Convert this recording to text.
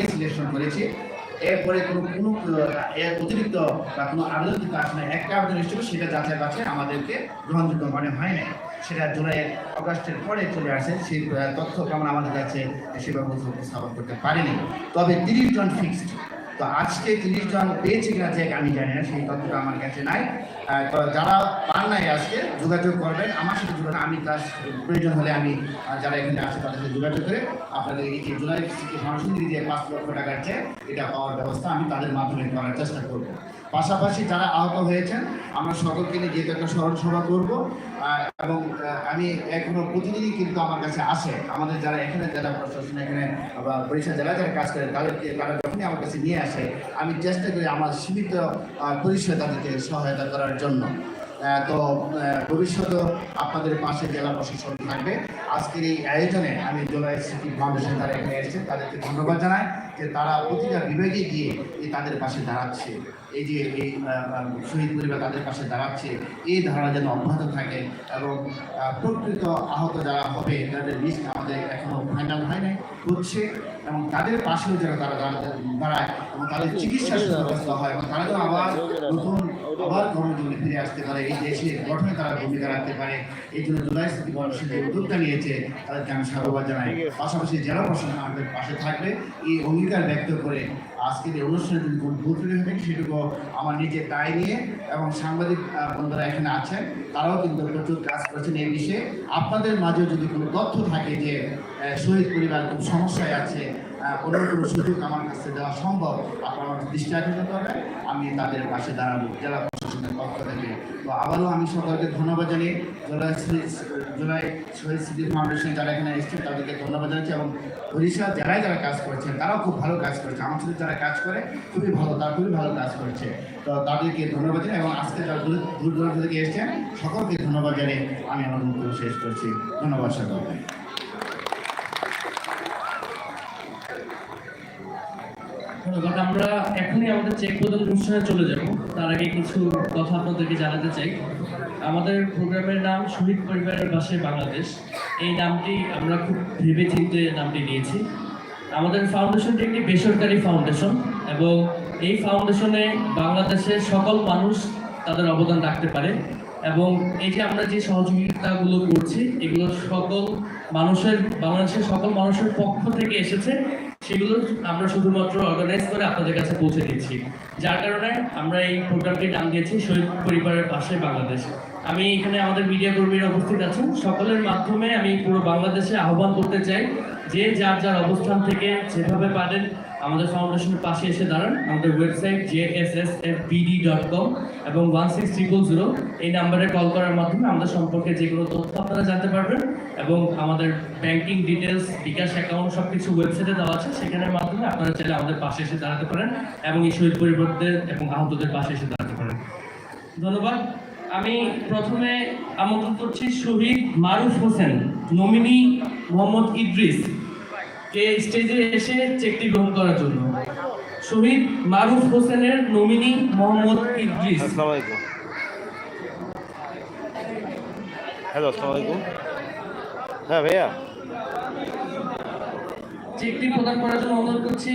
আগেই সিলেকশন করেছি। এরপরে কোনো কোনো এর অতিরিক্ত বা কোনো আবেদন কিন্তু আসে না একটা আবেদন এসেছিল, সেটা যাচাই বাছাই আমাদেরকে গ্রহণযোগ্য মনে হয় না সেটা জুলাই অগাস্টের পরে চলে আসে। সেই তথ্য কেমন আমাদের কাছে সেভাবে উপস্থাপন করতে পারেনি। তবে তিরিশ জন ফিক্সড তো আজকে তিরিশ জন পেয়েছে কিনা যে আমি জানি না, সেই তথ্যটা আমার কাছে নাই। তো যারা পান নাই আজকে, যোগাযোগ করবেন। আমার সাথে যোগাযোগ, আমি তার প্রয়োজন হলে আমি যারা এখানে আছে তাদের সাথে যোগাযোগ করে আপনাদের এই যে জুলাই ফাউন্ডেশন যে পাঁচ লক্ষ টাকার চেক এটা পাওয়ার ব্যবস্থা আমি তাদের মাধ্যমে করার চেষ্টা করব। পাশাপাশি যারা আহত হয়েছেন, আমরা সকলকে নিয়ে যেহেতু একটা স্মরণ সভা করব। এবং আমি এখনও প্রতিদিনই কিন্তু আমার কাছে আসে। আমাদের যারা এখানে জেলা প্রশাসন, এখানে বা বরিশাল জেলায় যারা কাজ করে তাদেরকে তারা যখনই আমার কাছে নিয়ে আসে আমি চেষ্টা করি আমার সীমিত পরিষেবা তাদেরকে সহায়তা করার জন্য। তো ভবিষ্যতেও আপনাদের পাশে জেলা প্রশাসন থাকবে। আজকের এই আয়োজনে আমি জেলা সিটি ফাউন্ডেশন তারা এখানে এসেছেন তাদেরকে ধন্যবাদ জানাই যে তারা প্রতিটা বিভাগে গিয়ে এই তাদের পাশে দাঁড়াচ্ছে। এই যে, এই শহীদ পরিবার তাদের পাশে দাঁড়াচ্ছে, এই ধারা যেন অব্যাহত থাকে এবং প্রকৃত আহত যারা হবে, তাদের লিস্ট আমাদের এখনও ফাইনাল হয় নাই, হচ্ছে এবং তাদের পাশেও যেন তারা দাঁড়া- দাঁড়ায় এবং তাদের চিকিৎসা ব্যবস্থা হয় এবং তারা যেন আবার নতুন, আবার কর্মজীবনে ফিরে আসতে পারে এই দেশের গঠনে তারা ভূমিকা রাখতে পারে। এই জন্য জুলাই কর্পোরেশন যে উদ্যোগটা নিয়েছে, তাদেরকে আমি সাধুবাদ জানাই। পাশাপাশি জেলা প্রশাসন আমাদের পাশে থাকবে। এই অঙ্গীকার ব্যক্ত করে আজকের এই অনুষ্ঠানে যদি কোনো ভুল হয়ে থাকে সেটুকু আমার নিজের দায় নিয়ে এবং সাংবাদিক বন্ধুরা এখানে আছেন, তারাও কিন্তু প্রচুর কাজ করেছেন এই বিষয়ে। আপনাদের মাঝেও যদি কোনো তথ্য থাকে যে শহীদ পরিবার খুব সমস্যায় আছে কোনো সুযোগ আমার কাছে দেওয়া সম্ভব, আপনারা দৃষ্টি আকর্ষণ করবেন, আমি তাদের পাশে দাঁড়াবো। জেলা প্রশাসনের পক্ষ থেকে। তো আবারও আমি সকলকে ধন্যবাদ জানিয়ে জুলাই জুলাই শহীদ স্মৃতি ফাউন্ডেশন যারা এখানে এসেছেন, তাদেরকে ধন্যবাদ জানাচ্ছি এবং বরিশাল যারাই যারা কাজ করছেন, তারাও খুব ভালো কাজ করছে। আমার সাথে যারা কাজ করে, খুবই ভালো, তারা খুবই ভালো কাজ করছে। তো তাদেরকে ধন্যবাদ জানাই এবং আজকে যারা দূর দূর দূরান্ত থেকে এসেছেন, সকলকে ধন্যবাদ জানিয়ে আমি আমার বক্তব্য শেষ করছি। ধন্যবাদ সকলকে। ধন্যবাদ আমরা এখনই আমাদের চেক প্রদান অনুষ্ঠানে চলে যাব। তার আগে কিছু কথা আপনাদেরকে জানাতে চাই। আমাদের প্রোগ্রামের নাম শহীদ পরিবারের পাশে বাংলাদেশ। এই নামটি আমরা খুব ভেবে চিন্তে নামটি নিয়েছি। আমাদের ফাউন্ডেশনটি একটি বেসরকারি ফাউন্ডেশন এবং এই ফাউন্ডেশনে বাংলাদেশের সকল মানুষ তাদের অবদান রাখতে পারে এবং এই যে আমরা যে সহযোগিতাগুলো করছি, এগুলো সকল মানুষের, বাংলাদেশের সকল মানুষের পক্ষ থেকে এসেছে। সেগুলো আমরা শুধুমাত্র অর্গানাইজ করে আপনাদের কাছে পৌঁছে দিচ্ছি। যার কারণে আমরা এই প্রোগ্রামটি নাম দিয়েছি শহীদ পরিবারের পাশে বাংলাদেশ। আমি এখানে আমাদের মিডিয়া কর্মীরা উপস্থিত আছেন সকলের মাধ্যমে আমি পুরো বাংলাদেশে আহ্বান করতে চাই যে যার যার অবস্থান থেকে যেভাবে পারেন, আমাদের ফাউন্ডেশনের পাশে এসে দাঁড়ান। আমাদের website J S S F BD dot com এবং ওয়ান সিক্স ট্রিপল জিরো এই নাম্বারে কল করার মাধ্যমে আমাদের সম্পর্কে যেগুলো তথ্য আপনারা জানতে পারবেন এবং আমাদের ব্যাংকিং ডিটেলস বিকাশ অ্যাকাউন্ট সব কিছু ওয়েবসাইটে দেওয়া আছে। সেখানের মাধ্যমে আপনারা চাইলে আমাদের পাশে এসে দাঁড়াতে পারেন এবং এই শহীদ পরিবারদের এবং আহতদের পাশে এসে দাঁড়াতে পারেন। ধন্যবাদ। আমি প্রথমে আমন্ত্রণ করছি শহীদ মারুফ হোসেন নমিনি মোহাম্মদ ইদ্রিস। কে স্টেজে এসে চেকটি গ্রহণ করার জন্য? শহীদ মারুফ হোসেনের নমিনি মোহাম্মদ ইদ্রিস। আসসালামু আলাইকুম। হ্যালো আসসালামু আলাইকুম। হ্যাঁ ভাইয়া। চেকটি প্রদান করার জন্য অনুরোধ করছি।